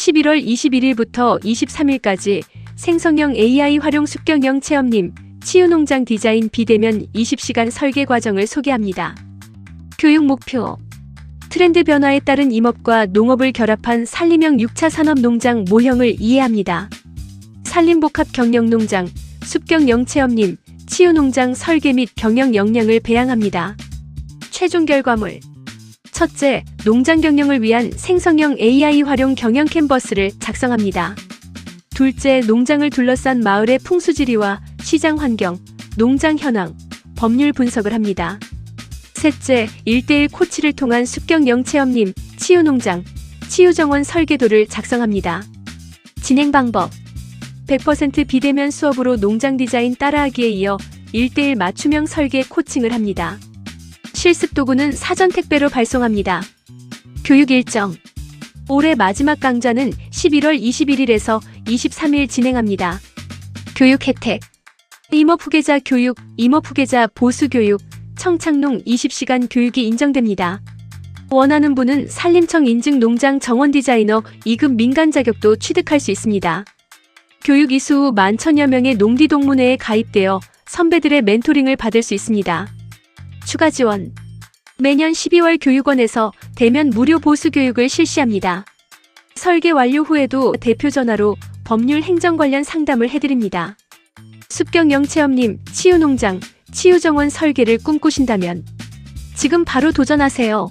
11월 21일부터 23일까지 생성형 AI 활용 습경형 체험님 치유농장 디자인 비대면 20시간 설계 과정을 소개합니다. 교육 목표 트렌드 변화에 따른 임업과 농업을 결합한 산림형 6차 산업 농장 모형을 이해합니다. 산림복합 경영농장, 숲경영 체험님, 치유농장 설계 및 경영 역량을 배양합니다. 최종 결과물 첫째, 농장 경영을 위한 생성형 AI 활용 경영 캔버스를 작성합니다. 둘째, 농장을 둘러싼 마을의 풍수지리와 시장 환경, 농장 현황, 법률 분석을 합니다. 셋째, 1대1 코치를 통한 습경영 체험님, 치유농장, 치유정원 설계도를 작성합니다. 진행 방법 100% 비대면 수업으로 농장 디자인 따라하기에 이어 1대1 맞춤형 설계 코칭을 합니다. 실습 도구는 사전 택배로 발송합니다. 교육 일정 올해 마지막 강좌는 11월 21일에서 23일 진행합니다. 교육 혜택 임업 후계자 교육, 임업 후계자 보수 교육, 청착농 20시간 교육이 인정됩니다. 원하는 분은 산림청 인증 농장 정원 디자이너 2급 민간 자격도 취득할 수 있습니다. 교육 이수 후 만천여 명의 농디 동문회에 가입되어 선배들의 멘토링을 받을 수 있습니다. 추가 지원 매년 12월 교육원에서 대면 무료 보수 교육을 실시합니다. 설계 완료 후에도 대표 전화로 법률 행정 관련 상담을 해드립니다. 숲경영 체험님, 치유농장, 치유정원 설계를 꿈꾸신다면 지금 바로 도전하세요.